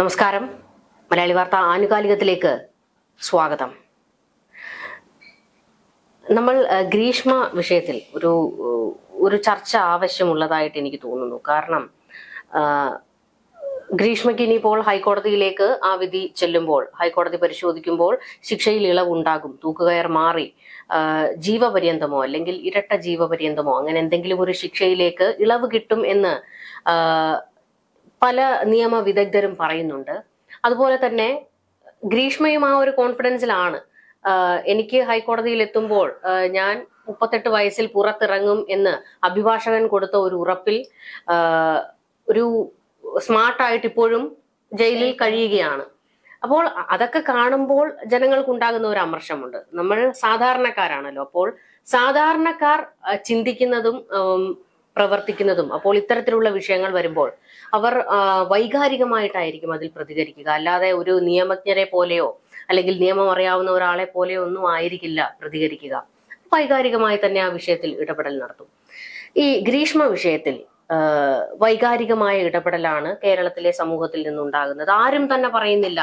നമസ്കാരം. മലയാളി വാർത്ത ആനുകാലികത്തിലേക്ക് സ്വാഗതം. നമ്മൾ ഗ്രീഷ്മ വിഷയത്തിൽ ഒരു ഒരു ചർച്ച ആവശ്യമുള്ളതായിട്ട് എനിക്ക് തോന്നുന്നു. കാരണം ഗ്രീഷ്മയ്ക്ക് ഇനിയിപ്പോൾ ഹൈക്കോടതിയിലേക്ക് ആ വിധി ചെല്ലുമ്പോൾ ഹൈക്കോടതി പരിശോധിക്കുമ്പോൾ ശിക്ഷയിൽ ഇളവുണ്ടാകും. തൂക്കുകയർ മാറി ജീവപര്യന്തമോ അല്ലെങ്കിൽ ഇരട്ട ജീവപര്യന്തമോ അങ്ങനെ എന്തെങ്കിലും ഒരു ശിക്ഷയിലേക്ക് ഇളവ് കിട്ടും എന്ന് പല നിയമ വിദഗ്ധരും പറയുന്നുണ്ട്. അതുപോലെ തന്നെ ഗ്രീഷ്മയും ആ ഒരു കോൺഫിഡൻസിലാണ്. എനിക്ക് ഹൈക്കോടതിയിൽ എത്തുമ്പോൾ ഞാൻ മുപ്പത്തെട്ട് വയസ്സിൽ പുറത്തിറങ്ങും എന്ന് അഭിഭാഷകൻ കൊടുത്ത ഒരു ഉറപ്പിൽ ഒരു സ്മാർട്ടായിട്ട് ഇപ്പോഴും ജയിലിൽ കഴിയുകയാണ്. അപ്പോൾ അതൊക്കെ കാണുമ്പോൾ ജനങ്ങൾക്ക് ഉണ്ടാകുന്ന ഒരു അമർഷമുണ്ട്. നമ്മൾ സാധാരണക്കാരാണല്ലോ. അപ്പോൾ സാധാരണക്കാർ ചിന്തിക്കുന്നതും പ്രവർത്തിക്കുന്നതും അപ്പോൾ ഇത്തരത്തിലുള്ള വിഷയങ്ങൾ വരുമ്പോൾ അവർ വൈകാരികമായിട്ടായിരിക്കും അതിൽ പ്രതികരിക്കുക. അല്ലാതെ ഒരു നിയമജ്ഞരെ പോലെയോ അല്ലെങ്കിൽ നിയമം അറിയാവുന്ന ഒരാളെ പോലെയോ ഒന്നും ആയിരിക്കില്ല പ്രതികരിക്കുക. വൈകാരികമായി തന്നെ ആ വിഷയത്തിൽ ഇടപെടൽ നടത്തും. ഈ ഗ്രീഷ്മ വിഷയത്തിൽ വൈകാരികമായ ഇടപെടലാണ് കേരളത്തിലെ സമൂഹത്തിൽ നിന്നുണ്ടാകുന്നത്. ആരും തന്നെ പറയുന്നില്ല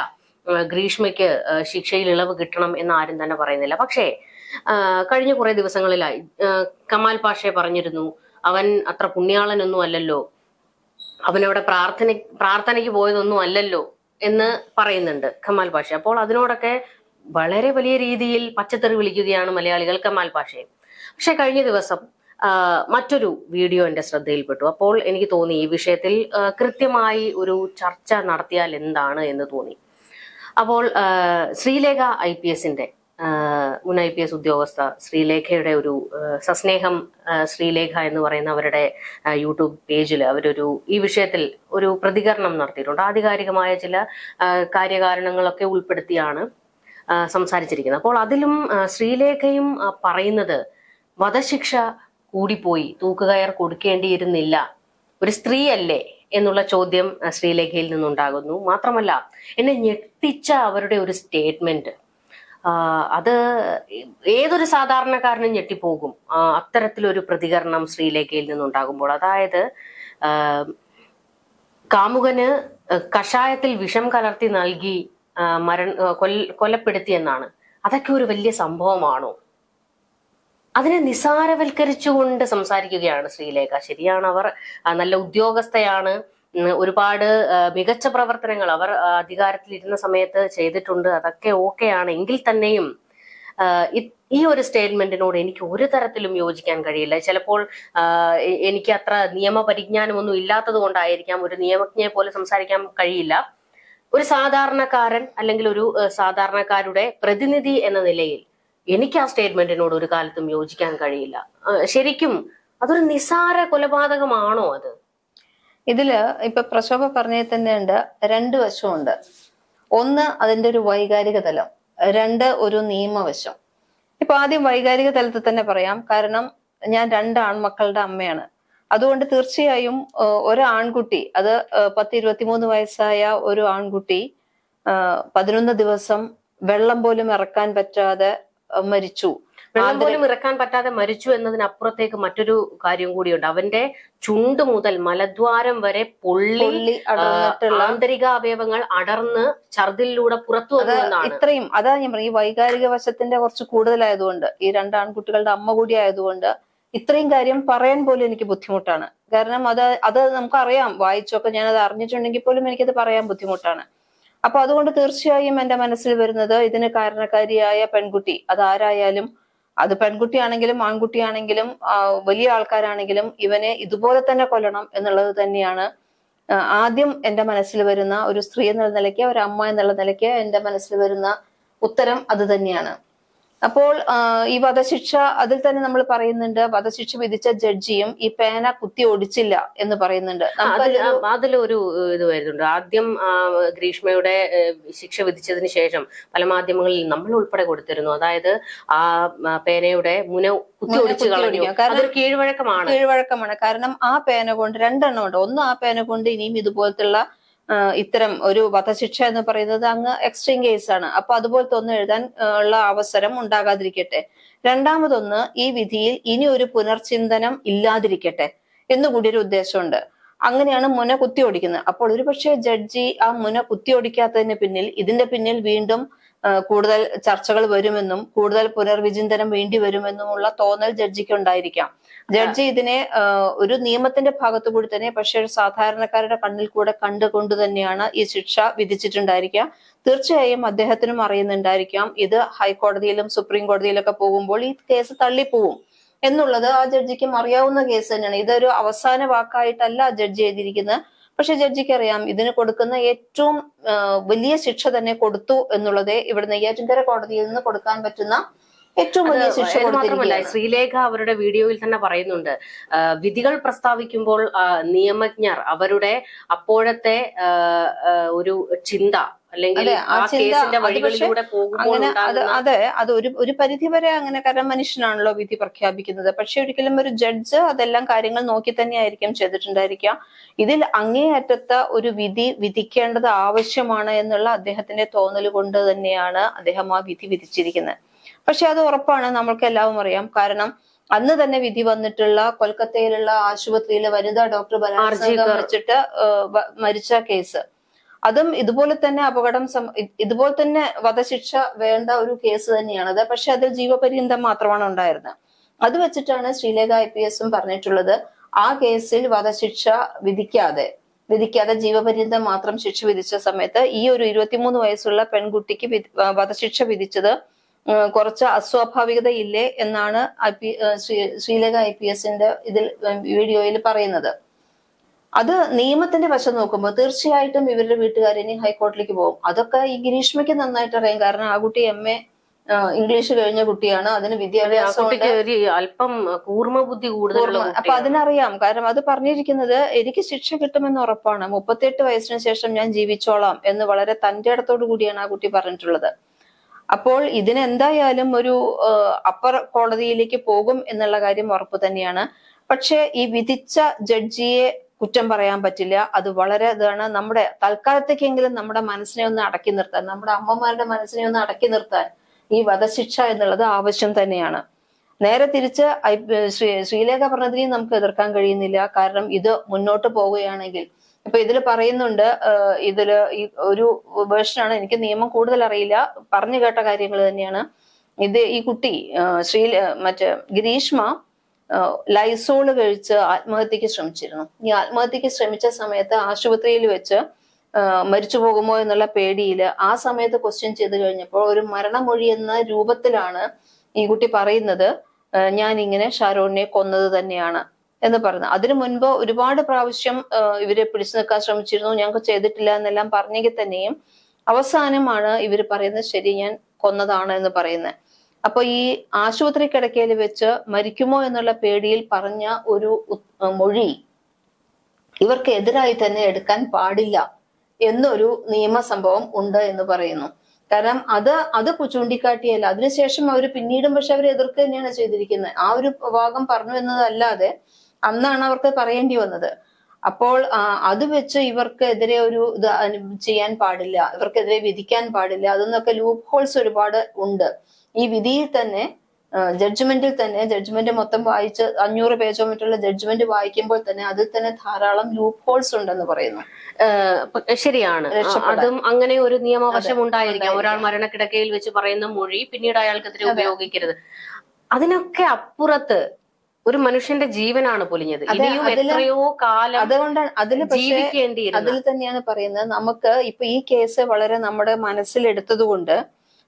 ഗ്രീഷ്മയ്ക്ക് ശിക്ഷയിൽ ഇളവ് കിട്ടണം എന്ന് ആരും തന്നെ പറയുന്നില്ല. പക്ഷേ കഴിഞ്ഞ കുറെ ദിവസങ്ങളിലായി കമാൽ പാഷയെ പറഞ്ഞിരുന്നു. അവൻ അത്ര പുണ്യാളനൊന്നും അല്ലല്ലോ. അവനവിടെ പ്രാർത്ഥന പ്രാർത്ഥനയ്ക്ക് പോയതൊന്നും അല്ലല്ലോ എന്ന് പറയുന്നുണ്ട് കമാൽ പാഷ. അപ്പോൾ അതിനോടൊക്കെ വളരെ വലിയ രീതിയിൽ പച്ചത്തെറി വിളിക്കുകയാണ് മലയാളികൾ കമാൽ പാഷയെ. പക്ഷെ കഴിഞ്ഞ ദിവസം മറ്റൊരു വീഡിയോ എന്റെ ശ്രദ്ധയിൽപ്പെട്ടു. അപ്പോൾ എനിക്ക് തോന്നി ഈ വിഷയത്തിൽ കൃത്യമായി ഒരു ചർച്ച നടത്തിയാൽ എന്താണ് എന്ന് തോന്നി. അപ്പോൾ ശ്രീലേഖ ഐ പി എസിന്റെ മുൻ ഐ പി എസ് ഉദ്യോഗസ്ഥ ശ്രീലേഖയുടെ ഒരു സസ്നേഹം ശ്രീലേഖ എന്ന് പറയുന്ന അവരുടെ യൂട്യൂബ് പേജിൽ അവരൊരു ഈ വിഷയത്തിൽ ഒരു പ്രതികരണം നടത്തിയിട്ടുണ്ട്. ആധികാരികമായ ചില കാര്യകാരണങ്ങളൊക്കെ ഉൾപ്പെടുത്തിയാണ് സംസാരിച്ചിരിക്കുന്നത്. അപ്പോൾ അതിലും ശ്രീലേഖയും പറയുന്നത് വധശിക്ഷ കൂടിപ്പോയി തൂക്കുകയർ കൊടുക്കേണ്ടിയിരുന്നില്ല ഒരു സ്ത്രീയല്ലേ എന്നുള്ള ചോദ്യം ശ്രീലേഖയിൽ നിന്നുണ്ടാകുന്നു. മാത്രമല്ല എന്നെ ഞെട്ടിച്ച അവരുടെ ഒരു സ്റ്റേറ്റ്മെന്റ് അത് ഏതൊരു സാധാരണക്കാരനും ഞെട്ടിപ്പോകും. അത്തരത്തിലൊരു പ്രതികരണം ശ്രീലേഖയിൽ നിന്നുണ്ടാകുമ്പോൾ. അതായത് കാമുകന് കഷായത്തിൽ വിഷം കലർത്തി നൽകി മര മരണ കൊൽ- കൊലപ്പെടുത്തിയെന്നാണ് അതൊക്കെ ഒരു വലിയ സംഭവമാണോ? അതിനെ നിസാരവൽക്കരിച്ചുകൊണ്ട് സംസാരിക്കുകയാണ് ശ്രീലേഖ. ശരിയാണ് അവർ. നല്ല ഉദ്യോഗസ്ഥയാണ്. ഒരുപാട് മികച്ച പ്രവർത്തനങ്ങൾ അവർ അധികാരത്തിലിരുന്ന സമയത്ത് ചെയ്തിട്ടുണ്ട്. അതൊക്കെ ഓക്കെയാണ് എങ്കിൽ തന്നെയും ഈ ഒരു സ്റ്റേറ്റ്മെന്റിനോട് എനിക്ക് ഒരു തരത്തിലും യോജിക്കാൻ കഴിയില്ല. ചിലപ്പോൾ എനിക്ക് അത്ര നിയമപരിജ്ഞാനമൊന്നും ഇല്ലാത്തത് കൊണ്ടായിരിക്കാം ഒരു നിയമജ്ഞയെ പോലെ സംസാരിക്കാൻ കഴിയില്ല. ഒരു സാധാരണക്കാരൻ അല്ലെങ്കിൽ ഒരു സാധാരണക്കാരുടെ പ്രതിനിധി എന്ന നിലയിൽ എനിക്ക് ആ സ്റ്റേറ്റ്മെന്റിനോട് ഒരു കാലത്തും യോജിക്കാൻ കഴിയില്ല. ശരിക്കും അതൊരു നിസാര കൊലപാതകമാണോ അത്? ഇതിൽ ഇപ്പൊ പ്രശോഭ പറഞ്ഞതിൽ തന്നെ ഉണ്ട് രണ്ട് വശമുണ്ട്. ഒന്ന് അതിന്റെ ഒരു വൈകാരിക തലം രണ്ട് ഒരു നിയമവശം. ഇപ്പൊ ആദ്യം വൈകാരിക തലത്തിൽ തന്നെ പറയാം കാരണം ഞാൻ രണ്ട് ആൺമക്കളുടെ അമ്മയാണ്. അതുകൊണ്ട് തീർച്ചയായും ഒരു ആൺകുട്ടി അത് പത്ത് പത്ത് ഇരുപത്തിമൂന്ന് വയസ്സായ ഒരു ആൺകുട്ടി പതിനൊന്ന് ദിവസം വെള്ളം പോലും ഇറക്കാൻ പറ്റാതെ മരിച്ചു. വെള്ളം പോലും ഇറക്കാൻ പറ്റാതെ മരിച്ചു എന്നതിനപ്പുറത്തേക്ക് മറ്റൊരു കാര്യം കൂടിയുണ്ട്. അവന്റെ ചുണ്ട് മുതൽ മലദ്വാരം വരെ പൊള്ളി ആന്തരിക അവയവങ്ങൾ അടർന്ന് ഛർദിലൂടെ പുറത്തു അത് വന്നതാണ് ഇത്രയും അതാ ഞാൻ പറയും ഈ വൈകാരിക വശത്തിന്റെ കുറച്ച് കൂടുതലായതുകൊണ്ട് ഈ രണ്ട് ആൺകുട്ടികളുടെ അമ്മ കൂടി ആയതുകൊണ്ട് ഇത്രയും കാര്യം പറയാൻ പോലും എനിക്ക് ബുദ്ധിമുട്ടാണ്. കാരണം അത് അത് നമുക്കറിയാം വായിച്ചൊക്കെ ഞാൻ അത് അറിഞ്ഞിട്ടുണ്ടെങ്കിൽ പോലും എനിക്കത് പറയാൻ ബുദ്ധിമുട്ടാണ്. അപ്പൊ അതുകൊണ്ട് തീർച്ചയായും എന്റെ മനസ്സിൽ വരുന്നത് ഇതിന് കാരണക്കാരിയായ പെൺകുട്ടി അതാരായാലും അത് പെൺകുട്ടിയാണെങ്കിലും ആൺകുട്ടിയാണെങ്കിലും വലിയ ആൾക്കാരാണെങ്കിലും ഇവനെ ഇതുപോലെ തന്നെ കൊല്ലണം എന്നുള്ളത് തന്നെയാണ്. ആദ്യം എന്റെ മനസ്സിൽ വരുന്ന ഒരു സ്ത്രീ എന്നുള്ള നിലയ്ക്ക് ഒരു അമ്മ എന്നുള്ള നിലയ്ക്ക് എന്റെ മനസ്സിൽ വരുന്ന ഉത്തരം അത് തന്നെയാണ്. അപ്പോൾ ഈ വധശിക്ഷ അതിൽ തന്നെ നമ്മൾ പറയുന്നുണ്ട് വധശിക്ഷ വിധിച്ച ജഡ്ജിയും ഈ പേന കുത്തി ഓടിച്ചില്ല എന്ന് പറയുന്നുണ്ട്. അതിൽ ഒരു അതിലൊരു ഇത് വരുന്നുണ്ട്. ആദ്യം ഗ്രീഷ്മയുടെ ശിക്ഷ വിധിച്ചതിന് ശേഷം പല മാധ്യമങ്ങളിൽ നമ്മൾ ഉൾപ്പെടെ കൊടുത്തിരുന്നു. അതായത് ആ പേനയുടെ മുന കുത്തി മുന ഒടിച്ചു കളഞ്ഞു. അതൊരു കീഴ്വഴക്കമാണ്. കീഴ്വഴക്കമാണ്. കാരണം ആ പേന കൊണ്ട് രണ്ടെണ്ണം ഉണ്ട്. ഒന്ന് ആ പേന കൊണ്ട് ഇനിയും ഇതുപോലത്തുള്ള ഇത്തരം ഒരു വധശിക്ഷ എന്ന് പറയുന്നത് അങ്ങ് എക്സ്ട്രീം കേസാണ് അപ്പൊ അതുപോലത്തെ ഒന്ന് എഴുതാൻ ഉള്ള അവസരം ഉണ്ടാകാതിരിക്കട്ടെ. രണ്ടാമതൊന്ന് ഈ വിധിയിൽ ഇനി ഒരു പുനർചിന്തനം ഇല്ലാതിരിക്കട്ടെ എന്നുകൂടി ഒരു ഉദ്ദേശമുണ്ട്. അങ്ങനെയാണ് മുന കുത്തി ഓടിക്കുന്നത്. അപ്പോൾ ഒരുപക്ഷെ ജഡ്ജി ആ മുന കുത്തി ഓടിക്കാത്തതിന് പിന്നിൽ ഇതിന്റെ പിന്നിൽ വീണ്ടും കൂടുതൽ ചർച്ചകൾ വരുമെന്നും കൂടുതൽ പുനർവിചിന്തനം വേണ്ടി വരുമെന്നുമുള്ള തോന്നൽ ജഡ്ജിക്ക് ഉണ്ടായിരിക്കാം. ജഡ്ജി ഇതിനെ ഒരു നിയമത്തിന്റെ ഭാഗത്തു കൂടി തന്നെ പക്ഷെ ഒരു സാധാരണക്കാരുടെ കണ്ണിൽ കൂടെ കണ്ടുകൊണ്ട് തന്നെയാണ് ഈ ശിക്ഷ വിധിച്ചിട്ടുണ്ടായിരിക്കുക. തീർച്ചയായും അദ്ദേഹത്തിനും അറിയുന്നുണ്ടായിരിക്കാം. ഇത് ഹൈക്കോടതിയിലും സുപ്രീം കോടതിയിലൊക്കെ പോകുമ്പോൾ ഈ കേസ് തള്ളിപ്പോവും എന്നുള്ളത് ആ ജഡ്ജിക്കും അറിയാവുന്ന കേസ് തന്നെയാണ്. ഇതൊരു അവസാന വാക്കായിട്ടല്ല ജഡ്ജി എഴുതിയിരിക്കുന്നത്. പക്ഷെ ജഡ്ജിക്ക് അറിയാം ഇതിന് കൊടുക്കുന്ന ഏറ്റവും വലിയ ശിക്ഷ തന്നെ കൊടുത്തു എന്നുള്ളത് ഇവിടെ നെയ്യാറ്റിൻകര കോടതിയിൽ നിന്ന് കൊടുക്കാൻ പറ്റുന്ന ഏറ്റവും വലിയ ശിക്ഷ ഇത് മാത്രമല്ല ശ്രീലേഖ അവരുടെ വീഡിയോയിൽ തന്നെ പറയുന്നുണ്ട്. വിധികൾ പ്രസ്താവിക്കുമ്പോൾ നിയമജ്ഞർ അവരുടെ അപ്പോഴത്തെ ഒരു ചിന്ത അല്ലെങ്കിൽ അങ്ങനെ അത് അതെ അത് ഒരു ഒരു പരിധി വരെ അങ്ങനെ കാരണം മനുഷ്യനാണല്ലോ വിധി പ്രഖ്യാപിക്കുന്നത്. പക്ഷെ ഒരിക്കലും ഒരു ജഡ്ജ് അതെല്ലാം കാര്യങ്ങൾ നോക്കി തന്നെയായിരിക്കും ചെയ്തിട്ടുണ്ടായിരിക്കുക ഇതിൽ അങ്ങേയറ്റത്ത ഒരു വിധി വിധിക്കേണ്ടത് ആവശ്യമാണ് എന്നുള്ള അദ്ദേഹത്തിന്റെ തോന്നൽ കൊണ്ട് തന്നെയാണ് അദ്ദേഹം ആ വിധി വിധിച്ചിരിക്കുന്നത്. പക്ഷെ അത് ഉറപ്പാണ്. നമ്മൾക്ക് എല്ലാവരും അറിയാം. കാരണം അന്ന് തന്നെ വിധി വന്നിട്ടുള്ള കൊൽക്കത്തയിലുള്ള ആശുപത്രിയിലെ വനിതാ ഡോക്ടർ ബലാത്സംഗം വെച്ചിട്ട് മരിച്ച കേസ്. അതും ഇതുപോലെ തന്നെ അപകടം ഇതുപോലെ തന്നെ വധശിക്ഷ വേണ്ട ഒരു കേസ് തന്നെയാണ് അത്. പക്ഷെ അതിൽ ജീവപര്യന്തം മാത്രമാണ് ഉണ്ടായിരുന്നത്. അത് വെച്ചിട്ടാണ് ശ്രീലേഖ ഐ പി എസും പറഞ്ഞിട്ടുള്ളത് ആ കേസിൽ വധശിക്ഷ വിധിക്കാതെ വിധിക്കാതെ ജീവപര്യന്തം മാത്രം ശിക്ഷ വിധിച്ച സമയത്ത് ഈ ഒരു ഇരുപത്തിമൂന്ന് വയസ്സുള്ള പെൺകുട്ടിക്ക് വധശിക്ഷ വിധിച്ചത് കുറച്ച് അസ്വാഭാവികതയില്ലേ എന്നാണ് I P Sreelekha I P എസിന്റെ ഇതിൽ വീഡിയോയിൽ പറയുന്നത്. അത് നിയമത്തിന്റെ വശം നോക്കുമ്പോൾ തീർച്ചയായിട്ടും ഇവരുടെ വീട്ടുകാർ ഇനി ഹൈക്കോടതിയിലേക്ക് പോകും. അതൊക്കെ ഈ ഗിരീഷ്മയ്ക്ക് നന്നായിട്ട് അറിയാം. കാരണം ആ കുട്ടി എം എ ഇംഗ്ലീഷ് കഴിഞ്ഞ കുട്ടിയാണ്. അതിന് വിദ്യാഭ്യാസം അല്പം കൂർമ്മ ബുദ്ധി കൂടുതൽ അപ്പൊ. അതിനറിയാം. കാരണം അത് പറഞ്ഞിരിക്കുന്നത് എനിക്ക് ശിക്ഷ കിട്ടുമെന്ന് ഉറപ്പാണ്. മുപ്പത്തിയെട്ട് വയസ്സിന് ശേഷം ഞാൻ ജീവിച്ചോളാം എന്ന് വളരെ തന്റെ ഇടത്തോടു കൂടിയാണ് ആ കുട്ടി പറഞ്ഞിട്ടുള്ളത്. അപ്പോൾ ഇതിനെന്തായാലും ഒരു അപ്പർ കോടതിയിലേക്ക് പോകും എന്നുള്ള കാര്യം ഉറപ്പ് തന്നെയാണ്. പക്ഷേ ഈ വിധിച്ച ജഡ്ജിയെ കുറ്റം പറയാൻ പറ്റില്ല. അത് വളരെ ഇതാണ് നമ്മുടെ തൽക്കാലത്തേക്കെങ്കിലും നമ്മുടെ മനസ്സിനെ ഒന്ന് അടക്കി നിർത്താൻ നമ്മുടെ അമ്മമാരുടെ മനസ്സിനെ ഒന്ന് അടക്കി നിർത്താൻ ഈ വധശിക്ഷ എന്നുള്ളത് ആവശ്യം തന്നെയാണ്. നേരെ തിരിച്ച് ശ്രീ ശ്രീലേഖ പറഞ്ഞതിനെയും നമുക്ക് എതിർക്കാൻ കഴിയുന്നില്ല. കാരണം ഇത് മുന്നോട്ട് പോവുകയാണെങ്കിൽ ഇപ്പൊ ഇതിൽ പറയുന്നുണ്ട് ഇതിൽ ഈ ഒരു വേർഷനാണ് എനിക്ക് നിയമം കൂടുതൽ അറിയില്ല. പറഞ്ഞു കേട്ട കാര്യങ്ങൾ തന്നെയാണ്. ഇത് ഈ കുട്ടി ശ്രീ മറ്റേ ഗിരീഷ്മ ലൈസോൾ കഴിച്ച് ആത്മഹത്യക്ക് ശ്രമിച്ചിരുന്നു. ഈ ആത്മഹത്യക്ക് ശ്രമിച്ച സമയത്ത് ആശുപത്രിയിൽ വെച്ച് മരിച്ചു പോകുമോ എന്നുള്ള പേടിയിൽ ആ സമയത്ത് ക്വസ്റ്റ്യൻ ചെയ്ത് കഴിഞ്ഞപ്പോൾ ഒരു മരണമൊഴി എന്ന രൂപത്തിലാണ് ഈ കുട്ടി പറയുന്നത്. ഞാൻ ഇങ്ങനെ ഷാരോണിനെ കൊന്നത് തന്നെയാണ്. എന്ന് പറഞ്ഞു അതിനു മുൻപ് ഒരുപാട് പ്രാവശ്യം ഇവരെ പിടിച്ചു നിൽക്കാൻ ശ്രമിച്ചിരുന്നു. ഞങ്ങൾക്ക് ചെയ്തിട്ടില്ല എന്നെല്ലാം പറഞ്ഞെങ്കിൽ തന്നെയും അവസാനമാണ് ഇവർ പറയുന്നത് ശരി ഞാൻ കൊന്നതാണ് എന്ന് പറയുന്നത്. അപ്പൊ ഈ ആശുപത്രി കിടക്കയിൽ വെച്ച് മരിക്കുമോ എന്നുള്ള പേടിയിൽ പറഞ്ഞ ഒരു മൊഴി ഇവർക്ക് എതിരായി തന്നെ എടുക്കാൻ പാടില്ല എന്നൊരു നിയമസംഭവം ഉണ്ട് എന്ന് പറയുന്നു. കാരണം അത് അത് ചൂണ്ടിക്കാട്ടിയല്ല. അതിനുശേഷം അവർ പിന്നീടും പക്ഷെ അവർ എതിർക്ക് തന്നെയാണ് ചെയ്തിരിക്കുന്നത്. ആ ഒരു ഭാഗം പറഞ്ഞു എന്നതല്ലാതെ അന്നാണ് അവർക്ക് പറയേണ്ടി വന്നത്. അപ്പോൾ അത് വെച്ച് ഇവർക്ക് എതിരെ ഒരു ഇത് ചെയ്യാൻ പാടില്ല ഇവർക്കെതിരെ വിധിക്കാൻ പാടില്ല അതെന്നൊക്കെ ലൂപ്പ് ഹോൾസ് ഒരുപാട് ഉണ്ട്. ഈ വിധിയിൽ തന്നെ ജഡ്ജ്മെന്റിൽ തന്നെ ജഡ്ജ്മെന്റ് മൊത്തം വായിച്ച് അഞ്ഞൂറ് പേജോ മറ്റുള്ള ജഡ്ജ്മെന്റ് വായിക്കുമ്പോൾ തന്നെ അതിൽ തന്നെ ധാരാളം ലൂപ്പ് ഹോൾസ് ഉണ്ടെന്ന് പറയുന്നു. ശരിയാണ്. അതും അങ്ങനെ ഒരു നിയമവശം ഉണ്ടായിരിക്കാം. ഒരാൾ മരണക്കിടക്കയിൽ വെച്ച് പറയുന്ന മൊഴി പിന്നീട് അയാൾക്കെതിരെ ഉപയോഗിക്കരുത്. അതിനൊക്കെ അപ്പുറത്ത് ഒരു മനുഷ്യന്റെ ജീവനാണ് പൊലിഞ്ഞത്. ഇനിയും എത്രയോ കാലം അതുകൊണ്ടാണ് അതിൽ ജീവിക്കേണ്ടി അതിൽ തന്നെയാണ് പറയുന്നത് നമുക്ക് ഇപ്പൊ ഈ കേസ് വളരെ നമ്മുടെ മനസ്സിലെടുത്തതുകൊണ്ട്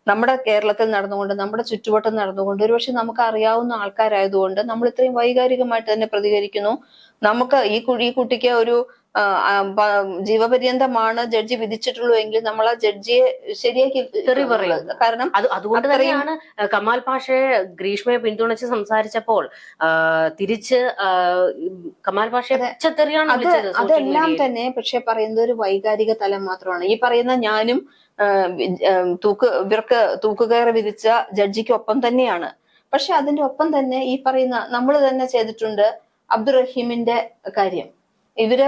നമ്മുടെ കേരളത്തിൽ നടന്നുകൊണ്ട് നമ്മുടെ ചുറ്റുവട്ടം നടന്നുകൊണ്ട് ഒരുപക്ഷെ നമുക്ക് അറിയാവുന്ന ആൾക്കാരായതുകൊണ്ട് നമ്മൾ ഇത്രയും വൈകാരികമായിട്ട് തന്നെ പ്രതികരിക്കുന്നു. നമുക്ക് ഈ കുഴി കുട്ടിക്ക് ഒരു ജീവപര്യന്തമാണ് ജഡ്ജി വിധിച്ചിട്ടുള്ളൂ എങ്കിൽ നമ്മൾ ആ ജഡ്ജിയെ ശരിയാക്കി തെറി പറയും. കാരണം അത് അതുകൊണ്ട് തന്നെയാണ് കമാൽ പാഷയെ ഗ്രീഷ്മയെ പിന്തുണച്ച് സംസാരിച്ചപ്പോൾ തിരിച്ച് കമാൽ പാഷയെ അതെല്ലാം തന്നെ പക്ഷെ പറയുന്നത് ഒരു വൈകാരിക തലം മാത്രമാണ്. ഈ പറയുന്ന ഞാനും തൂക്ക് ഇവർക്ക് തൂക്കുകയറി വിധിച്ച ജഡ്ജിക്ക് ഒപ്പം തന്നെയാണ്. പക്ഷെ അതിന്റെ ഒപ്പം തന്നെ ഈ പറയുന്ന നമ്മൾ തന്നെ ചെയ്തിട്ടുണ്ട് അബ്ദുറഹീമിന്റെ കാര്യം. ഇവർ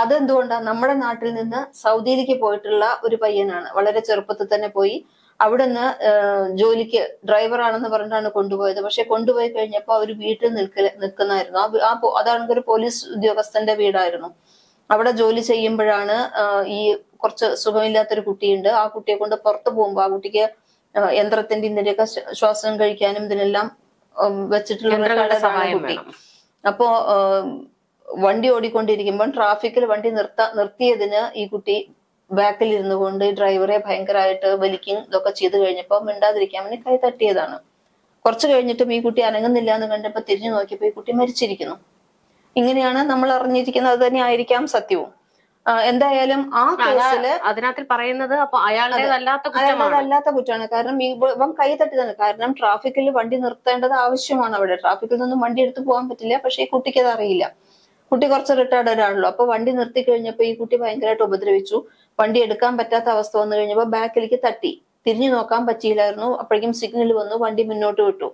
അതെന്തുകൊണ്ടാണ് നമ്മുടെ നാട്ടിൽ നിന്ന് സൗദിയിലേക്ക് പോയിട്ടുള്ള ഒരു പയ്യനാണ്. വളരെ ചെറുപ്പത്തിൽ തന്നെ പോയി. അവിടുന്ന് നിന്ന് ജോലിക്ക് ഡ്രൈവർ ആണെന്ന് പറഞ്ഞിട്ടാണ് കൊണ്ടുപോയത്. പക്ഷെ കൊണ്ടുപോയി കഴിഞ്ഞപ്പോൾ അവർ വീട്ടിൽ നിൽക്കല നിൽക്കുന്നായിരുന്നു. ആ അതാണെങ്കിൽ ഒരു പോലീസ് ഉദ്യോഗസ്ഥന്റെ വീടായിരുന്നു. അവിടെ ജോലി ചെയ്യുമ്പോഴാണ് ഈ കുറച്ച് സുഖമില്ലാത്തൊരു കുട്ടിയുണ്ട്. ആ കുട്ടിയെ കൊണ്ട് പുറത്തു പോകുമ്പോൾ ആ കുട്ടിക്ക് യന്ത്രത്തിന്റെ ഇതിന്റെയൊക്കെ ശ്വാസം കഴിക്കാനും ഇതിനെല്ലാം വെച്ചിട്ടുള്ള കുട്ടി. അപ്പോ വണ്ടി ഓടിക്കൊണ്ടിരിക്കുമ്പോൾ ട്രാഫിക്കിൽ വണ്ടി നിർത്ത നിർത്തിയതിന് ഈ കുട്ടി ബാക്കിൽ ഇരുന്നു കൊണ്ട് ഡ്രൈവറെ ഭയങ്കരമായിട്ട് വലിക്കും ഇതൊക്കെ ചെയ്തു കഴിഞ്ഞപ്പോൾ മിണ്ടാതിരിക്കാൻ വേണ്ടി കൈ തട്ടിയതാണ്. കുറച്ച് കഴിഞ്ഞിട്ടും ഈ കുട്ടി അനങ്ങുന്നില്ല എന്ന് കണ്ടപ്പോൾ തിരിഞ്ഞു നോക്കിയപ്പോൾ ഈ കുട്ടി മരിച്ചിരിക്കുന്നു. ഇങ്ങനെയാണ് നമ്മൾ അറിഞ്ഞിരിക്കുന്നത്. അത് തന്നെ ആയിരിക്കാം സത്യവും. എന്തായാലും ആ കേസിൽ അതിനകത്ത് പറയുന്നത് അപ്പൊ അയാളുടേതല്ലാത്ത കുറ്റമാണ്. കാരണം ഇവൻ കൈ തട്ടിയതാണ്. കാരണം ട്രാഫിക്കിൽ വണ്ടി നിർത്തേണ്ടത് ആവശ്യമാണ് അവിടെ. ട്രാഫിക്കിൽ നിന്നും വണ്ടി എടുത്ത് പോകാൻ പറ്റില്ല. പക്ഷെ ഈ കുട്ടിക്ക് അത് അറിയില്ല. കുട്ടി കുറച്ച് റിട്ടയർഡ് ആണല്ലോ അപ്പൊ വണ്ടി നിർത്തി കഴിഞ്ഞപ്പോ ഈ കുട്ടി ഭയങ്കരമായിട്ട് ഉപദ്രവിച്ചു. വണ്ടി എടുക്കാൻ പറ്റാത്ത അവസ്ഥ വന്നു കഴിഞ്ഞപ്പോ ബാക്കിലേക്ക് തട്ടി. തിരിഞ്ഞു നോക്കാൻ പറ്റിയില്ലായിരുന്നു. അപ്പോഴേക്കും സിഗ്നൽ വന്നു വണ്ടി മുന്നോട്ട് വിട്ടു.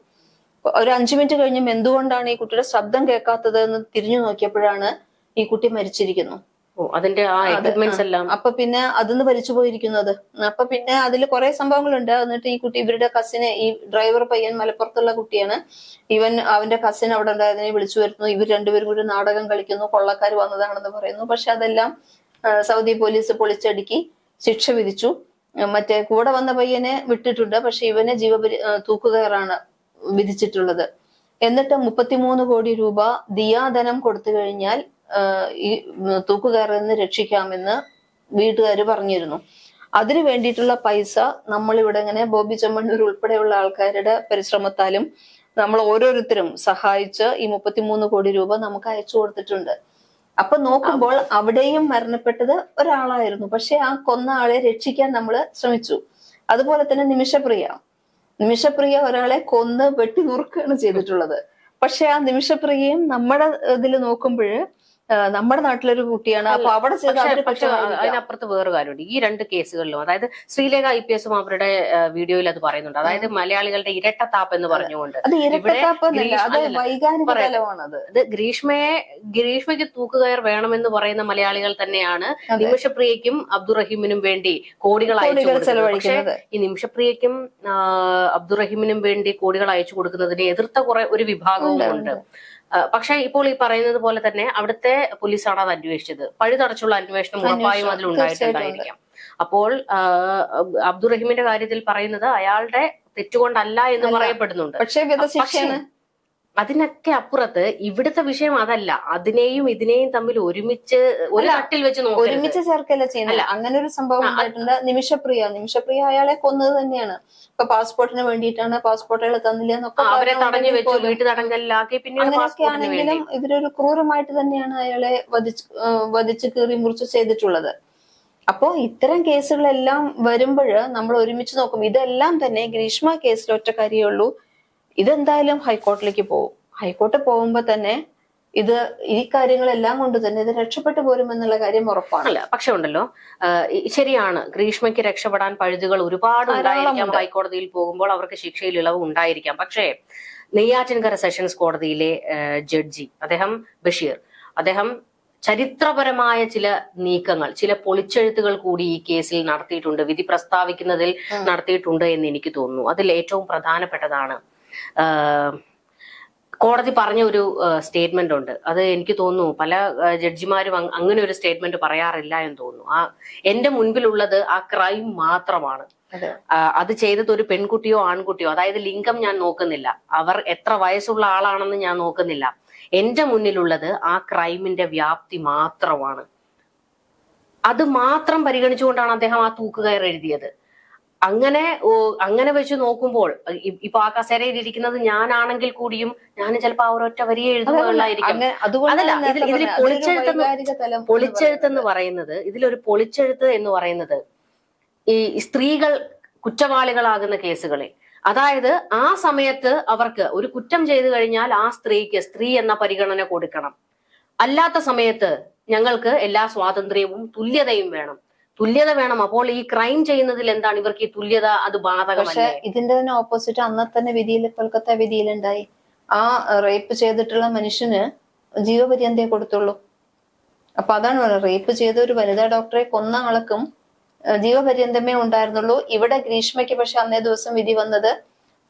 ഒരു അഞ്ചു മിനിറ്റ് കഴിഞ്ഞും എന്തുകൊണ്ടാണ് ഈ കുട്ടിയുടെ ശബ്ദം കേൾക്കാത്തത് എന്ന് തിരിഞ്ഞു നോക്കിയപ്പോഴാണ് ഈ കുട്ടി മരിച്ചിരിക്കുന്നു. അതിന്റെ ആ എക്യുപ്മെന്റ്സ് എല്ലാം. അപ്പൊ പിന്നെ അതിന്ന് വലിച്ചു പോയിരിക്കുന്നത് അപ്പൊ പിന്നെ അതിൽ കുറെ സംഭവങ്ങളുണ്ട്. എന്നിട്ട് ഈ കുട്ടി ഇവരുടെ കസിനെ ഈ ഡ്രൈവർ പയ്യൻ മലപ്പുറത്തുള്ള കുട്ടിയാണ്. ഇവൻ അവന്റെ കസിൻ അവിടെ ഉണ്ടായതിനെ വിളിച്ചു വരുന്നു ഇവർ രണ്ടുപേരും കൂടി നാടകം കളിക്കുന്നു. കൊള്ളക്കാർ വന്നതാണെന്ന് പറയുന്നു. പക്ഷെ അതെല്ലാം സൗദി പോലീസ് പൊളിച്ചടുക്കി ശിക്ഷ വിധിച്ചു. മറ്റേ കൂടെ വന്ന പയ്യനെ വിട്ടിട്ടുണ്ട്. പക്ഷെ ഇവനെ ജീവപരി തൂക്കുകയറാണ് വിധിച്ചിട്ടുള്ളത്. എന്നിട്ട് മുപ്പത്തിമൂന്ന് കോടി രൂപ ദിയാധനം കൊടുത്തു കഴിഞ്ഞാൽ ഈ തൂക്കുകയറിൽ നിന്ന് രക്ഷിക്കാമെന്ന് വീട്ടുകാർ പറഞ്ഞിരുന്നു. അതിനു വേണ്ടിയിട്ടുള്ള പൈസ നമ്മൾ ഇവിടെ ഇങ്ങനെ ബോബി ചെമ്മണ്ണൂർ ഉൾപ്പെടെയുള്ള ആൾക്കാരുടെ പരിശ്രമത്താലും നമ്മൾ ഓരോരുത്തരും സഹായിച്ച് ഈ മുപ്പത്തിമൂന്ന് കോടി രൂപ നമുക്ക് അയച്ചു കൊടുത്തിട്ടുണ്ട്. അപ്പൊ നോക്കുമ്പോൾ അവിടെയും മരണപ്പെട്ടത് ഒരാളായിരുന്നു. പക്ഷെ ആ കൊന്ന ആളെ രക്ഷിക്കാൻ നമ്മൾ ശ്രമിച്ചു. അതുപോലെ തന്നെ നിമിഷപ്രിയ. നിമിഷപ്രിയ ഒരാളെ കൊന്ന് വെട്ടി നുറുക്കുകയാണ് ചെയ്തിട്ടുള്ളത്. പക്ഷെ ആ നിമിഷപ്രിയയും നമ്മുടെ ഇതിൽ നോക്കുമ്പോൾ നമ്മുടെ നാട്ടിലൊരു കുട്ടിയാണ്. അപ്പൊ അവിടെ അതിനപ്പുറത്ത് വേറെ കാര്യമുണ്ട്. ഈ രണ്ട് കേസുകളിലും അതായത് ശ്രീലേഖ ഐ പി എസും അവരുടെ വീഡിയോയിൽ അത് പറയുന്നുണ്ട്. അതായത് മലയാളികളുടെ ഇരട്ടത്താപ്പ് എന്ന് പറഞ്ഞുകൊണ്ട് ഇത്. ഗ്രീഷ്മയെ ഗ്രീഷ്മയ്ക്ക് തൂക്കുകയർ വേണമെന്ന് പറയുന്ന മലയാളികൾ തന്നെയാണ് നിമിഷപ്രിയയ്ക്കും അബ്ദുറഹീമിനും വേണ്ടി കോടികൾ അയച്ചു കൊടുക്കുന്നത്. ഈ നിമിഷപ്രിയയ്ക്കും അബ്ദുറഹിമിനും വേണ്ടി കോടികൾ അയച്ചു കൊടുക്കുന്നതിനെ എതിർത്ത കുറെ ഒരു വിഭാഗവും ഉണ്ട്, പക്ഷേ ഇപ്പോൾ ഈ പറയുന്നത് പോലെ തന്നെ അവിടുത്തെ പോലീസാണ് അത് അന്വേഷിച്ചത്. പഴുതടച്ചുള്ള അന്വേഷണം ഉറപ്പായും അതിൽ ഉണ്ടായിട്ടുണ്ടായിരിക്കാം അപ്പോൾ അബ്ദുറഹിമിന്റെ കാര്യത്തിൽ പറയുന്നത് അയാളുടെ തെറ്റുകൊണ്ടല്ല എന്ന് പറയപ്പെടുന്നുണ്ട്. പക്ഷേ അതിനൊക്കെ അപ്പുറത്ത് ഇവിടുത്തെ വിഷയം അതല്ല. അതിനെയും ഇതിനെയും തമ്മിൽ ഒരുമിച്ച് ഒരു തട്ടിൽ വെച്ച് ഒരുമിച്ച് ചേർക്കല്ല ചെയ്യുന്നില്ല. അങ്ങനെ ഒരു സംഭവം ഉണ്ടായിട്ടുണ്ട്. നിമിഷപ്രിയ. നിമിഷപ്രിയ അയാളെ കൊന്നത് തന്നെയാണ്. ഇപ്പൊ പാസ്പോർട്ടിന് വേണ്ടിയിട്ടാണ് പാസ്പോർട്ട് അയാൾ തന്നില്ല എന്നൊക്കെ അങ്ങനെയൊക്കെ ആണെങ്കിലും ഇവരൊരു ക്രൂരമായിട്ട് തന്നെയാണ് അയാളെ വധിച്ച് വധിച്ച് കീറി മുറിച്ച് ചെയ്തിട്ടുള്ളത്. അപ്പോ ഇത്തരം കേസുകളെല്ലാം വരുമ്പോൾ നമ്മൾ ഒരുമിച്ച് നോക്കും. ഇതെല്ലാം തന്നെ ഗ്രീഷ്മ കേസിൽ ഒറ്റ കാര്യമേ ഉള്ളൂ. ഇതെന്തായാലും ഹൈക്കോർട്ടിലേക്ക് പോകും. ഹൈക്കോർട്ടിൽ പോകുമ്പോ തന്നെ ഇത് ഈ കാര്യങ്ങളെല്ലാം കൊണ്ട് തന്നെ ഇത് രക്ഷപ്പെട്ടു പോരും എന്നുള്ള കാര്യം ഉറപ്പാണ്. അല്ല പക്ഷെ ഉണ്ടല്ലോ. ശരിയാണ്. ഗ്രീഷ്മയ്ക്ക് രക്ഷപ്പെടാൻ പഴുതുകൾ ഒരുപാട് ഉണ്ടായിരിക്കാം. ഹൈക്കോടതിയിൽ പോകുമ്പോൾ അവർക്ക് ശിക്ഷയിൽ ഇളവ് ഉണ്ടായിരിക്കാം. പക്ഷേ നെയ്യാറ്റിൻകര സെഷൻസ് കോടതിയിലെ ജഡ്ജി അദ്ദേഹം ബഷീർ അദ്ദേഹം ചരിത്രപരമായ ചില നീക്കങ്ങൾ ചില പൊളിച്ചെഴുത്തുകൾ കൂടി ഈ കേസിൽ നടത്തിയിട്ടുണ്ട്. വിധി പ്രസ്താവിക്കുന്നതിൽ നടത്തിയിട്ടുണ്ട് എന്ന് എനിക്ക് തോന്നുന്നു. അതിൽ ഏറ്റവും പ്രധാനപ്പെട്ടതാണ് കോടതി പറഞ്ഞ ഒരു സ്റ്റേറ്റ്മെന്റ് ഉണ്ട്. അത് എനിക്ക് തോന്നുന്നു പല ജഡ്ജിമാരും അങ്ങനെ ഒരു സ്റ്റേറ്റ്മെന്റ് പറയാറില്ല എന്ന് തോന്നുന്നു. ആ എന്റെ മുൻപിലുള്ളത് ആ ക്രൈം മാത്രമാണ്. അത്. ചെയ്തത് ഒരു പെൺകുട്ടിയോ ആൺകുട്ടിയോ അതായത് ലിംഗം ഞാൻ നോക്കുന്നില്ല. അവർ എത്ര വയസ്സുള്ള ആളാണെന്ന് ഞാൻ നോക്കുന്നില്ല. എന്റെ മുന്നിലുള്ളത് ആ ക്രൈമിന്റെ വ്യാപ്തി മാത്രമാണ്. അത് മാത്രം പരിഗണിച്ചുകൊണ്ടാണ് അദ്ദേഹം ആ തൂക്കുകയർ എഴുതിയത്. അങ്ങനെ അങ്ങനെ വെച്ച് നോക്കുമ്പോൾ ഇപ്പൊ ആ കസേരയിൽ ഇരിക്കുന്നത് ഞാനാണെങ്കിൽ കൂടിയും ഞാൻ ചിലപ്പോ ആ ഒരൊറ്റ വരിയെ എഴുതുകയുള്ളായിരിക്കും അതല്ല, ഇതിൽ- ഇതിൽ പൊളിച്ചെഴുത്തെന്ന് തലം എന്ന് പൊളിച്ചെഴുത്ത് എന്ന് പറയുന്നത്. പറയുന്നത് ഇതിലൊരു പൊളിച്ചെഴുത്ത് എന്ന് പറയുന്നത് ഈ സ്ത്രീകൾ കുറ്റവാളികളാകുന്ന കേസുകളെ അതായത് ആ സമയത്ത് അവർക്ക് ഒരു കുറ്റം ചെയ്തു കഴിഞ്ഞാൽ ആ സ്ത്രീക്ക് സ്ത്രീ എന്ന പരിഗണന കൊടുക്കണം. അല്ലാത്ത സമയത്ത് ഞങ്ങൾക്ക് എല്ലാ സ്വാതന്ത്ര്യവും തുല്യതയും വേണം. തുല്യത വേണം. അപ്പോൾ ഈ ക്രൈം ചെയ്യുന്നതിൽ എന്താണ് ഇവർക്ക് ഈ തുല്യത അത് പക്ഷെ പക്ഷേ ഇതിന്റെ തന്നെ ഓപ്പോസിറ്റ് അന്നത്തെ തന്നെ വിധിയിൽ കൊൽക്കത്ത വിധിയിലുണ്ടായി. ആ റേപ്പ് ചെയ്തിട്ടുള്ള മനുഷ്യന് ജീവപര്യന്തേ കൊടുത്തുള്ളൂ. അപ്പൊ അതാണ് പറയുന്നത് റേപ്പ് ചെയ്ത ഒരു വനിതാ ഡോക്ടറെ കൊന്ന ആൾക്കും ജീവപര്യന്തമേ ഉണ്ടായിരുന്നുള്ളൂ. ഇവിടെ ഗ്രീഷ്മയ്ക്ക് പക്ഷെ അന്നേ ദിവസം വിധി വന്നത്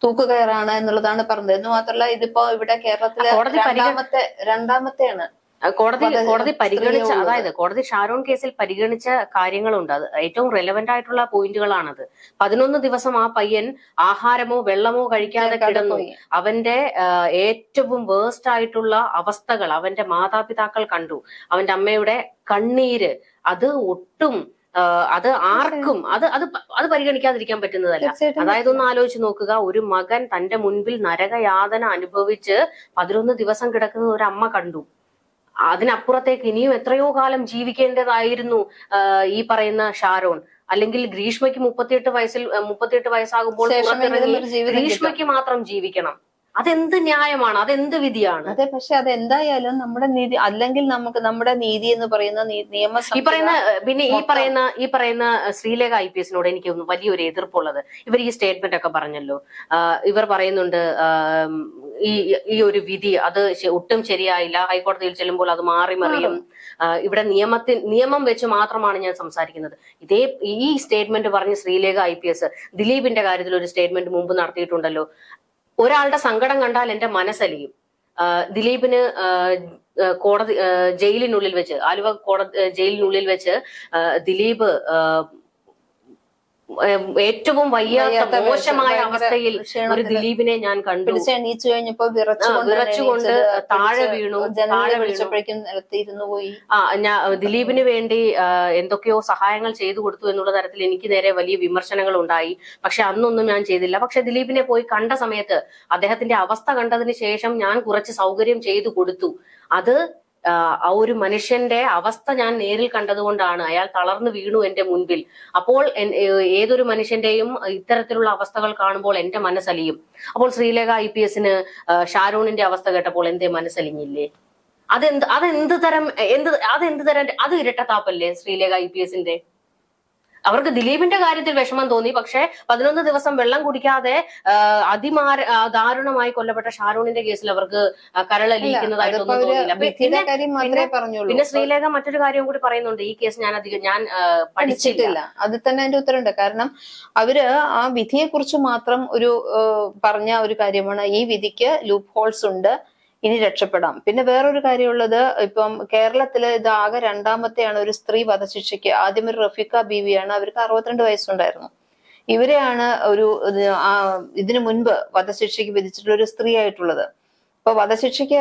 തൂക്കുകയറാണ് എന്നുള്ളതാണ് പറഞ്ഞത്. എന്ന് മാത്രമല്ല ഇതിപ്പോ ഇവിടെ കേരളത്തിലെ രണ്ടാമത്തെ രണ്ടാമത്തെയാണ്. കോടതി കോടതി പരിഗണിച്ച അതായത് കോടതി ഷാരോൺ കേസിൽ പരിഗണിച്ച കാര്യങ്ങളുണ്ട്. അത് ഏറ്റവും റെലവെന്റ് ആയിട്ടുള്ള പോയിന്റുകളാണത്. പതിനൊന്ന് ദിവസം ആ പയ്യൻ ആഹാരമോ വെള്ളമോ കഴിക്കാതെ കിടന്നു. അവന്റെ ഏറ്റവും വേസ്റ്റ് ആയിട്ടുള്ള അവസ്ഥകൾ അവന്റെ മാതാപിതാക്കൾ കണ്ടു. അവന്റെ അമ്മയുടെ കണ്ണീര് അത് ഒട്ടും അത് ആർക്കും അത് അത് അത് പരിഗണിക്കാതിരിക്കാൻ പറ്റുന്നതല്ല. അതായത് ഒന്ന് ആലോചിച്ച് നോക്കുക. ഒരു മകൻ തന്റെ മുൻപിൽ നരകയാതന അനുഭവിച്ച് പതിനൊന്ന് ദിവസം കിടക്കുന്ന ഒരു അമ്മ കണ്ടു. അതിനപ്പുറത്തേക്ക് ഇനിയും എത്രയോ കാലം ജീവിക്കേണ്ടതായിരുന്നു ഈ പറയുന്ന ഷാരോൺ. അല്ലെങ്കിൽ ഗ്രീഷ്മയ്ക്ക് മുപ്പത്തിയെട്ട് വയസ്സിൽ മുപ്പത്തിയെട്ട് വയസ്സാകുമ്പോൾ ഗ്രീഷ്മയ്ക്ക് മാത്രം ജീവിക്കണം. അതെന്ത് ന്യായമാണ്? അതെന്ത് വിധിയാണ്? അതെ പക്ഷെ അത് എന്തായാലും നമ്മുടെ നീതി അല്ലെങ്കിൽ നമുക്ക് നമ്മുടെ നീതി എന്ന് പറയുന്ന നിയമ ഈ പറയുന്ന പിന്നെ ഈ പറയുന്ന ഈ പറയുന്ന ശ്രീലേഖ ഐ പി എസിനോട് എനിക്ക് വലിയൊരു എതിർപ്പുള്ളത്. ഇവർ ഈ സ്റ്റേറ്റ്മെന്റ് ഒക്കെ പറഞ്ഞല്ലോ. ഇവർ പറയുന്നുണ്ട് ഈ ഈ ഒരു വിധി അത് ഒട്ടും ശരിയായില്ല. ഹൈക്കോടതിയിൽ ചെല്ലുമ്പോൾ അത് മാറി മറിയും. ഇവിടെ നിയമത്തിൽ നിയമം വെച്ച് മാത്രമാണ് ഞാൻ സംസാരിക്കുന്നത്. ഇതേ ഈ സ്റ്റേറ്റ്മെന്റ് പറഞ്ഞ് ശ്രീലേഖ ഐ പി എസ് ദിലീപിന്റെ കാര്യത്തിൽ ഒരു സ്റ്റേറ്റ്മെന്റ് മുമ്പ് നടത്തിയിട്ടുണ്ടല്ലോ. ഒരാളുടെ സങ്കടം കണ്ടാൽ എന്റെ മനസ്സലിയും. ദിലീപിന് കോടതി ജയിലിനുള്ളിൽ വെച്ച് ആലുവ കോടതി ജയിലിനുള്ളിൽ വെച്ച് ദിലീപ് ഏറ്റവും വയ്യാത്ത മോശമായ അവസ്ഥയിൽ ഒരു ദിലീപിനെ ഞാൻ കണ്ടു. എണീച്ചു കഴിഞ്ഞപ്പോ വിറച്ചുകൊണ്ട് താഴെ വീണു, താഴെ. വിളിച്ചപ്പോഴേക്കും നിലത്തിരുന്നു പോയി. ആ ഞാൻ ദിലീപിന് വേണ്ടി എന്തൊക്കെയോ സഹായങ്ങൾ ചെയ്തു കൊടുത്തു എന്നുള്ള തരത്തിൽ എനിക്ക് നേരെ വലിയ വിമർശനങ്ങൾ ഉണ്ടായി. പക്ഷെ അന്നൊന്നും ഞാൻ ചെയ്തില്ല. പക്ഷെ ദിലീപിനെ പോയി കണ്ട സമയത്ത് അദ്ദേഹത്തിന്റെ അവസ്ഥ കണ്ടതിന് ശേഷം ഞാൻ കുറച്ച് സൗകര്യം ചെയ്തു കൊടുത്തു. അത് ആ, ഒരു മനുഷ്യന്റെ അവസ്ഥ ഞാൻ നേരിൽ കണ്ടതുകൊണ്ടാണ് അയാൾ തളർന്നു വീണു എന്റെ മുൻപിൽ. അപ്പോൾ ഏതൊരു മനുഷ്യന്റെയും ഇത്തരത്തിലുള്ള അവസ്ഥകൾ കാണുമ്പോൾ എന്റെ മനസ്സലിയും. അപ്പോൾ ശ്രീലേഖ ഐ പി എസിന് ഷാരൂണിന്റെ അവസ്ഥ കേട്ടപ്പോൾ എന്തേ മനസ്സലിഞ്ഞില്ലേ? അതെന്ത് അതെന്ത് തരം എന്ത് അതെന്ത് തരം അത് ഇരട്ടത്താപ്പല്ലേ ശ്രീലേഖ ഐ പി എസിന്റെ? അവർക്ക് ദിലീപിന്റെ കാര്യത്തിൽ വിഷമം തോന്നി. പക്ഷെ പതിനൊന്ന് ദിവസം വെള്ളം കുടിക്കാതെ അതിമാര ദാരുണമായി കൊല്ലപ്പെട്ട ഷാരൂണിന്റെ കേസിൽ അവർക്ക് കരളലിയിക്കുന്നതായിട്ടൊന്നും തോന്നിയില്ല. പിന്നെ ശ്രീലേഖ മറ്റൊരു കാര്യം കൂടി പറയുന്നുണ്ട്. ഈ കേസ് ഞാൻ അധികം ഞാൻ പഠിച്ചിട്ടില്ല. അത് അതിൽ തന്നെ അതിന്റെ ഉത്തരവുണ്ട്. കാരണം അവർ ആ വിധിയെ കുറിച്ച് മാത്രം ഒരു പറഞ്ഞ ഒരു കാര്യമാണ്. ഈ വിധിക്ക് ലൂപ്പ് ഹോൾസ് ഉണ്ട്. ഇനി രക്ഷപ്പെടാം. പിന്നെ വേറൊരു കാര്യമുള്ളത് ഇപ്പം കേരളത്തിൽ ഇത് ആകെ രണ്ടാമത്തെയാണ് ഒരു സ്ത്രീ വധശിക്ഷയ്ക്ക്. ആദ്യം ഒരു റഫീഖ ബീവിയാണ് അവർക്ക് അറുപത്തിരണ്ട് വയസ്സുണ്ടായിരുന്നു. ഇവരെയാണ് ഒരു ഇതിനു മുൻപ് വധശിക്ഷയ്ക്ക് വിധിച്ചിട്ടുള്ള ഒരു സ്ത്രീ ആയിട്ടുള്ളത്. അപ്പൊ വധശിക്ഷയ്ക്ക്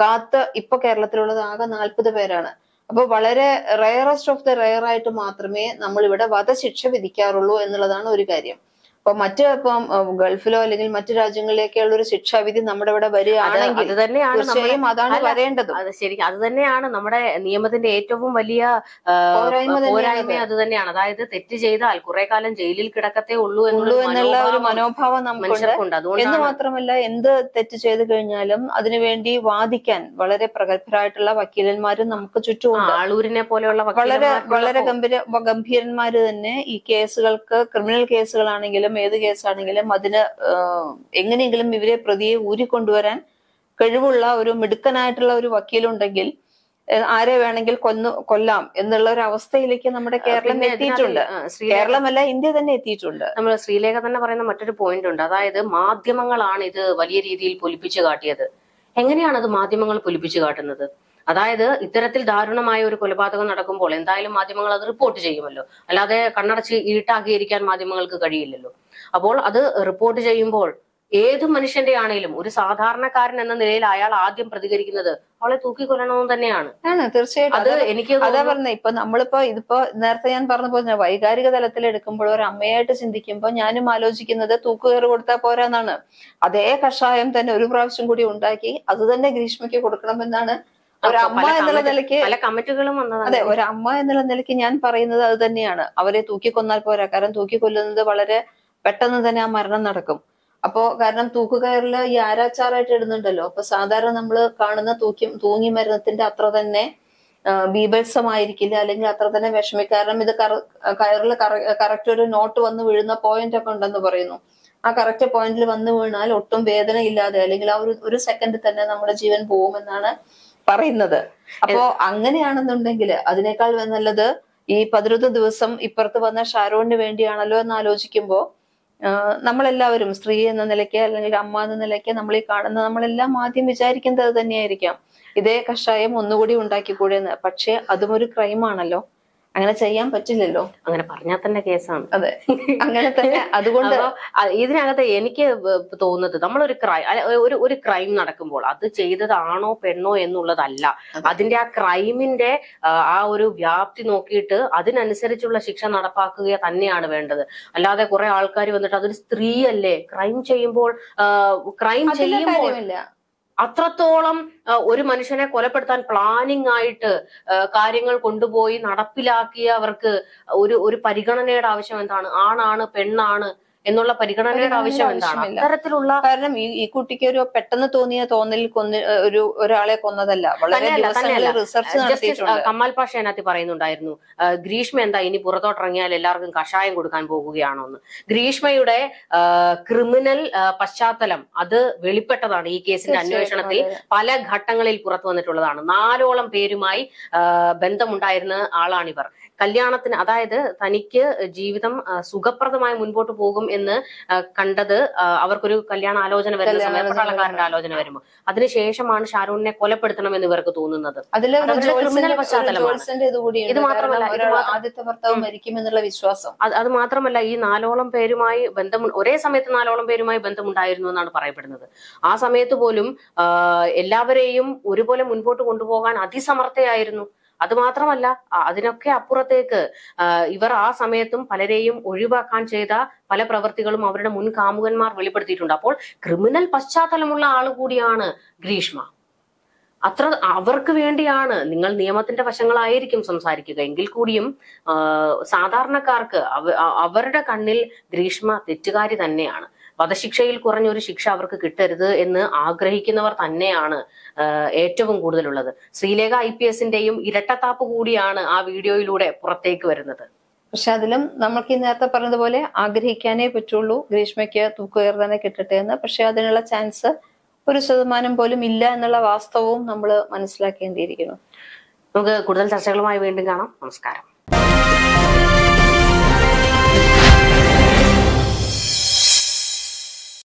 കാത്ത് ഇപ്പൊ കേരളത്തിലുള്ളത് ആകെ നാൽപ്പത് പേരാണ്. അപ്പൊ വളരെ റയറസ്റ്റ് ഓഫ് ദ റയർ ആയിട്ട് മാത്രമേ നമ്മൾ ഇവിടെ വധശിക്ഷ വിധിക്കാറുള്ളൂ എന്നുള്ളതാണ് ഒരു കാര്യം. അപ്പൊ മറ്റ് ഇപ്പം ഗൾഫിലോ അല്ലെങ്കിൽ മറ്റു രാജ്യങ്ങളിലേക്കുള്ള ഒരു ശിക്ഷാവിധി നമ്മുടെ ഇവിടെ വരികയാണെങ്കിൽ അത് തന്നെയാണ് തീർച്ചയായും അതാണ് വരേണ്ടത്. അത് ശരിക്കും അത് തന്നെയാണ് നമ്മുടെ നിയമത്തിന്റെ ഏറ്റവും വലിയ പോരായ്മ അത്. തന്നെയാണ്. അതായത് തെറ്റ് ചെയ്താൽ കുറെ കാലം ജയിലിൽ കിടക്കത്തേ ഉള്ളൂ എന്നുള്ളൂ ഒരു മനോഭാവം മനുഷ്യർക്കുണ്ട്. എന്ന് മാത്രമല്ല എന്ത് തെറ്റ് ചെയ്തു കഴിഞ്ഞാലും അതിനുവേണ്ടി വാദിക്കാൻ വളരെ പ്രഗത്ഭരായിട്ടുള്ള വക്കീലന്മാരും നമുക്ക് ചുറ്റും ചുറ്റുമുണ്ട് ആളൂരിനെ പോലെയുള്ള വളരെ വളരെ ഗംഭീര ഗംഭീരന്മാര് തന്നെ ഈ കേസുകൾക്ക് ക്രിമിനൽ കേസുകളാണെങ്കിലും ഏത് കേസാണെങ്കിലും അതിന് എങ്ങനെയെങ്കിലും ഇവരെ പ്രതിയെ ഊരിക്കൊണ്ടുവരാൻ കഴിവുള്ള ഒരു മിടുക്കനായിട്ടുള്ള ഒരു വക്കീലുണ്ടെങ്കിൽ ആരെ വേണമെങ്കിൽ കൊന്നു കൊല്ലാം എന്നുള്ള ഒരു അവസ്ഥയിലേക്ക് നമ്മുടെ കേരളം എത്തിയിട്ടുണ്ട്. കേരളമല്ല ഇന്ത്യ തന്നെ എത്തിയിട്ടുണ്ട്. നമ്മൾ ശ്രീലേഖ തന്നെ പറയുന്ന മറ്റൊരു പോയിന്റ് ഉണ്ട്. അതായത് മാധ്യമങ്ങളാണ് ഇത് വലിയ രീതിയിൽ പൊലിപ്പിച്ചു കാട്ടിയത്. എങ്ങനെയാണ് അത് മാധ്യമങ്ങൾ പൊലിപ്പിച്ചു കാട്ടുന്നത്? അതായത് ഇത്തരത്തിൽ ദാരുണമായ ഒരു കൊലപാതകം നടക്കുമ്പോൾ എന്തായാലും മാധ്യമങ്ങൾ അത് റിപ്പോർട്ട് ചെയ്യുമല്ലോ. അല്ലാതെ കണ്ണടച്ച് ഇരുട്ടാക്കിയിരിക്കാൻ മാധ്യമങ്ങൾക്ക് കഴിയില്ലല്ലോ. അപ്പോൾ അത് റിപ്പോർട്ട് ചെയ്യുമ്പോൾ ഏത് മനുഷ്യന്റെ ആണെങ്കിലും ഒരു സാധാരണക്കാരൻ എന്ന നിലയിൽ അയാൾ ആദ്യം പ്രതികരിക്കുന്നത് അവളെ തൂക്കിക്കൊല്ലണമെന്ന് തന്നെയാണ്. തീർച്ചയായിട്ടും. അത് എനിക്ക് അതാ പറഞ്ഞത്. ഇപ്പൊ നമ്മളിപ്പോ ഇതിപ്പോ നേരത്തെ ഞാൻ പറഞ്ഞ പോലെ വൈകാരിക തലത്തിൽ എടുക്കുമ്പോൾ ഒരു അമ്മയായിട്ട് ചിന്തിക്കുമ്പോൾ ഞാനും ആലോചിക്കുന്നത് തൂക്കുകയറി കൊടുത്താൽ പോരാന്നാണ്. അതേ കഷായം തന്നെ ഒരു പ്രാവശ്യം കൂടി ഉണ്ടാക്കി അത് തന്നെ ഗ്രീഷ്മയ്ക്ക് കൊടുക്കണമെന്നാണ് ഒരു അമ്മ പല എന്നുള്ള നിലയ്ക്ക് പല കമന്റുകളും അതെ വന്നതാണ് ഒരു അമ്മ എന്നുള്ള നിലയ്ക്ക് ഞാൻ പറയുന്നത് അത് തന്നെയാണ്. അവരെ തൂക്കിക്കൊന്നാൽ പോരാ. കാരണം തൂക്കിക്കൊല്ലുന്നത് വളരെ പെട്ടെന്ന് തന്നെ ആ മരണം നടക്കും. അപ്പോ കാരണം തൂക്കുകയറിൽ ഈ ആരാച്ചാറായിട്ട് ഇടുന്നുണ്ടല്ലോ. അപ്പൊ സാധാരണ നമ്മൾ കാണുന്ന തൂക്കി തൂങ്ങി മരണത്തിന്റെ അത്ര തന്നെ ബീഭത്സമായിരിക്കില്ല. അല്ലെങ്കിൽ അത്ര തന്നെ വിഷമി കാരണം ഇത് കറ- കയറിൽ കറക്റ്റ് ഒരു നോട്ട് വന്ന് വീഴുന്ന പോയിന്റ് ഒക്കെ ഉണ്ടെന്ന് പറയുന്നു. ആ കറക്റ്റ് പോയിന്റിൽ വന്ന് വീണാൽ ഒട്ടും വേദന ഇല്ലാതെ അല്ലെങ്കിൽ ആ ഒരു ഒരു സെക്കൻഡിൽ തന്നെ നമ്മുടെ ജീവൻ പോകുമെന്നാണ് പറയുന്നത്. അപ്പോ അങ്ങനെയാണെന്നുണ്ടെങ്കിൽ അതിനേക്കാൾ നല്ലത് ഈ പതിനൊന്ന് ദിവസം ഇപ്പുറത്ത് വന്ന ഷാരോണിന് വേണ്ടിയാണല്ലോ എന്ന് ആലോചിക്കുമ്പോ നമ്മളെല്ലാവരും സ്ത്രീ എന്ന നിലയ്ക്ക് അല്ലെങ്കിൽ അമ്മ എന്ന നിലയ്ക്ക് നമ്മൾ ഈ കാണുന്ന നമ്മളെല്ലാം ആദ്യം വിചാരിക്കുന്നത് തന്നെയായിരിക്കാം. ഇതേ കഷായം ഒന്നുകൂടി ഉണ്ടാക്കിക്കൂടെ എന്ന്. പക്ഷെ അതും ഒരു ക്രൈമാണല്ലോ അങ്ങനെ ചെയ്യാൻ പറ്റില്ലല്ലോ. അങ്ങനെ പറഞ്ഞാൽ തന്നെ കേസാണ്. അതെ. അങ്ങനെ തന്നെ അതുകൊണ്ട് ഇതിനകത്ത് എനിക്ക് തോന്നുന്നത് നമ്മളൊരു ക്രൈം ഒരു ഒരു ക്രൈം നടക്കുമ്പോൾ അത് ചെയ്തതാണോ പെണ്ണോ എന്നുള്ളതല്ല. അതെ. അതിന്റെ ആ ക്രൈമിന്റെ ആ, ഒരു വ്യാപ്തി നോക്കിയിട്ട് അതിനനുസരിച്ചുള്ള ശിക്ഷ നടപ്പാക്കുക തന്നെയാണ് വേണ്ടത്. അല്ലാതെ കുറെ ആൾക്കാർ വന്നിട്ട് അതൊരു സ്ത്രീയല്ലേ? ക്രൈം ചെയ്യുമ്പോൾ ക്രൈം ചെയ്യുമ്പോൾ അത്രത്തോളം ഒരു മനുഷ്യനെ കൊലപ്പെടുത്താൻ പ്ലാനിങ് ആയിട്ട് കാര്യങ്ങൾ കൊണ്ടുപോയി നടപ്പിലാക്കിയവർക്ക് ഒരു ഒരു പരിഗണനയുടെ ആവശ്യം എന്താണ്? ആണാണ് പെണ്ണാണ്? എന്നുള്ള പരിഗണനയുടെ ആവശ്യം എന്താണ്? അത്തരത്തിലുള്ള കാരണം ഈ ഈ കുട്ടിക്ക് ഒരു പെട്ടെന്ന് തോന്നിയ തോന്നൽ കൊന്ന ഒരു ഒരാളെ കൊന്നതല്ല. വളരെ റിസർച്ച് നടത്തിയിട്ടുണ്ട്. കമാൽ പാഷ അതിനകത്ത് പറയുന്നുണ്ടായിരുന്നു. ഗ്രീഷ്മ എന്താ ഇനി പുറത്തോട്ടിറങ്ങിയാൽ എല്ലാവർക്കും കഷായം കൊടുക്കാൻ പോകുകയാണോ എന്ന് ഗ്രീഷ്മയുടെ ക്രിമിനൽ പശ്ചാത്തലം അത് വെളിപ്പെട്ടതാണ് ഈ കേസിന്റെ അന്വേഷണത്തിൽ പല ഘട്ടങ്ങളിൽ പുറത്തു വന്നിട്ടുള്ളതാണ്. നാലോളം പേരുമായി ബന്ധമുണ്ടായിരുന്ന ആളാണിവർ. കല്യാണത്തിന് അതായത് തനിക്ക് ജീവിതം സുഖപ്രദമായി മുൻപോട്ട് പോകും എന്ന് കണ്ടത് അവർക്കൊരു കല്യാണ ആലോചന വരുന്ന സമയം പട്ടാളക്കാരന്റെ ആലോചന വരുമ്പോൾ. അതിനുശേഷമാണ് ഷാരൂണിനെ കൊലപ്പെടുത്തണമെന്ന് ഇവർക്ക് തോന്നുന്നത്. ഇത് മാത്രമല്ല, ആദ്യത്തെ ഭർത്താവ് ഉം. മരിക്കുമെന്നുള്ള വിശ്വാസം. അത് മാത്രമല്ല ഈ നാലോളം പേരുമായി ബന്ധം ഒരേ സമയത്ത് നാലോളം പേരുമായി ബന്ധമുണ്ടായിരുന്നു എന്നാണ് പറയപ്പെടുന്നത്. ആ സമയത്ത് പോലും എല്ലാവരെയും ഒരുപോലെ മുൻപോട്ട് കൊണ്ടുപോകാൻ അതിസമർത്ഥയായിരുന്നു. അത് മാത്രമല്ല ആ, അതിനൊക്കെ അപ്പുറത്തേക്ക് ഇവർ ആ സമയത്തും പലരെയും ഒഴിവാക്കാൻ ചെയ്ത പല പ്രവൃത്തികളും അവരുടെ മുൻ കാമുകന്മാർ വെളിപ്പെടുത്തിയിട്ടുണ്ട്. അപ്പോൾ ക്രിമിനൽ പശ്ചാത്തലമുള്ള ആൾ കൂടിയാണ് ഗ്രീഷ്മ. അത്ര അവർക്ക് വേണ്ടിയാണ് നിങ്ങൾ നിയമത്തിന്റെ വശങ്ങളായിരിക്കും സംസാരിക്കുക. എങ്കിൽ കൂടിയും സാധാരണക്കാർക്ക് അവരുടെ കണ്ണിൽ ഗ്രീഷ്മ തെറ്റുകാരി തന്നെയാണ്. വധശിക്ഷയിൽ കുറഞ്ഞൊരു ശിക്ഷ അവർക്ക് കിട്ടരുത് എന്ന് ആഗ്രഹിക്കുന്നവർ തന്നെയാണ് ഏറ്റവും കൂടുതലുള്ളത്. ശ്രീലേഖ ഐ പി എസിന്റെയും ഇരട്ടത്താപ്പ് കൂടിയാണ് ആ വീഡിയോയിലൂടെ പുറത്തേക്ക് വരുന്നത്. പക്ഷെ അതിലും നമ്മൾക്ക് ഈ നേരത്തെ പറഞ്ഞതുപോലെ ആഗ്രഹിക്കാനേ പറ്റുള്ളൂ. ഗ്രീഷ്മയ്ക്ക് തൂക്കുയർ തന്നെ കിട്ടട്ടെ എന്ന്. പക്ഷെ അതിനുള്ള ചാൻസ് ഒരു ശതമാനം പോലും ഇല്ല എന്നുള്ള വാസ്തവവും നമ്മൾ മനസ്സിലാക്കേണ്ടിയിരിക്കുന്നു. നമുക്ക് കൂടുതൽ ചർച്ചകളുമായി വീണ്ടും കാണാം. നമസ്കാരം.